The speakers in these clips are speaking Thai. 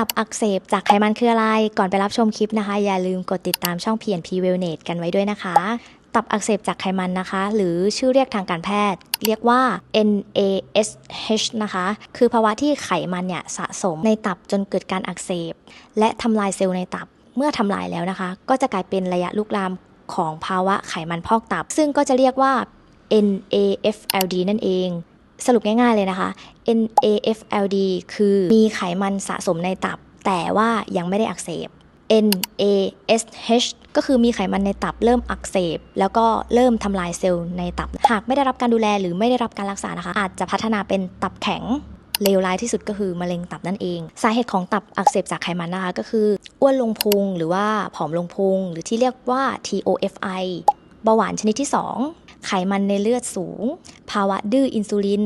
ตับอักเสบจากไขมันคืออะไร ก่อนไปรับชมคลิปนะคะ อย่าลืมกดติดตามช่อง PNP Wellness กันไว้ด้วยนะคะ ตับอักเสบจากไขมันนะคะ หรือชื่อเรียกทางการแพทย์ เรียกว่า NASH นะคะ คือภาวะที่ไขมันเนี่ยสะสมในตับจนเกิดการอักเสบ และทำลายเซลล์ในตับ เมื่อทำลายแล้วนะคะ ก็จะกลายเป็นระยะลุกลามของภาวะไขมันพอกตับ ซึ่งก็จะเรียกว่า NAFLD นั่นเอง สรุปง่ายๆเลยนะคะ NAFLD คือมีไขมันสะสมในตับ แต่ว่ายังไม่ได้อักเสบ NASH ก็คือมีไขมันในตับเริ่มอักเสบ แล้วก็เริ่มทำลายเซลล์ในตับ หากไม่ได้รับการดูแลหรือไม่ได้รับการรักษานะคะ อาจจะพัฒนาเป็นตับแข็งเลวร้ายที่สุดก็คือมะเร็งตับนั่นเอง สาเหตุของตับอักเสบจากไขมันนะคะก็คืออ้วนลงพุงหรือว่าผอมลงพุงหรือที่เรียกว่า TOFI เบาหวานชนิดที่ 2 ไขมันในเลือดสูง ภาวะดื้ออินซูลิน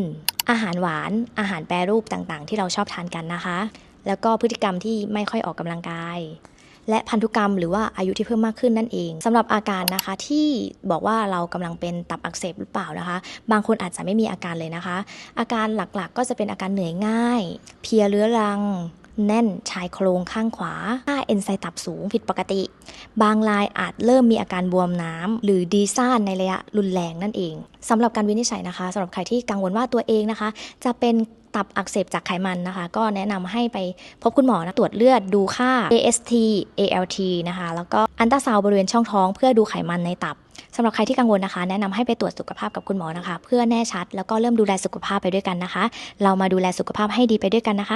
อาหารหวาน อาหารแปรรูปต่างๆ ที่เราชอบทานกันนะคะ แล้วก็พฤติกรรมที่ไม่ค่อยออกกำลังกาย และพันธุกรรมหรือว่าอายุที่เพิ่มมากขึ้นนั่นเองสำหรับอาการนะคะที่บอกว่าเรากำลังเป็นตับอักเสบหรือเปล่านะคะ บางคนอาจจะไม่มีอาการเลยนะคะ อาการหลักๆก็จะเป็นอาการเหนื่อยง่าย เพลียเรื้อรัง แน่นชายโครงข้างขวา ค่าเอนไซม์ตับสูงผิดปกติ บางรายอาจเริ่มมีอาการบวมน้ำ หรือดีซ่านในระยะรุนแรงนั่นเองสำหรับการวินิจฉัยนะคะสำหรับใครที่กังวลว่าตัวเองนะคะ จะเป็นตับอักเสบจากไขมันนะคะ ก็แนะนำให้ไปพบคุณหมอนะตรวจเลือดดูค่า AST ALT นะคะ แล้วก็อันตราซาวบริเวณช่องท้อง เพื่อดูไขมันในตับสำหรับใครที่กังวลนะคะ แนะนำให้ไปตรวจสุขภาพกับคุณหมอนะคะ เพื่อแน่ชัด แล้วก็เริ่มดูแลสุขภาพไปด้วยกันนะคะ เรามาดูแลสุขภาพให้ดีไปด้วยกันนะคะ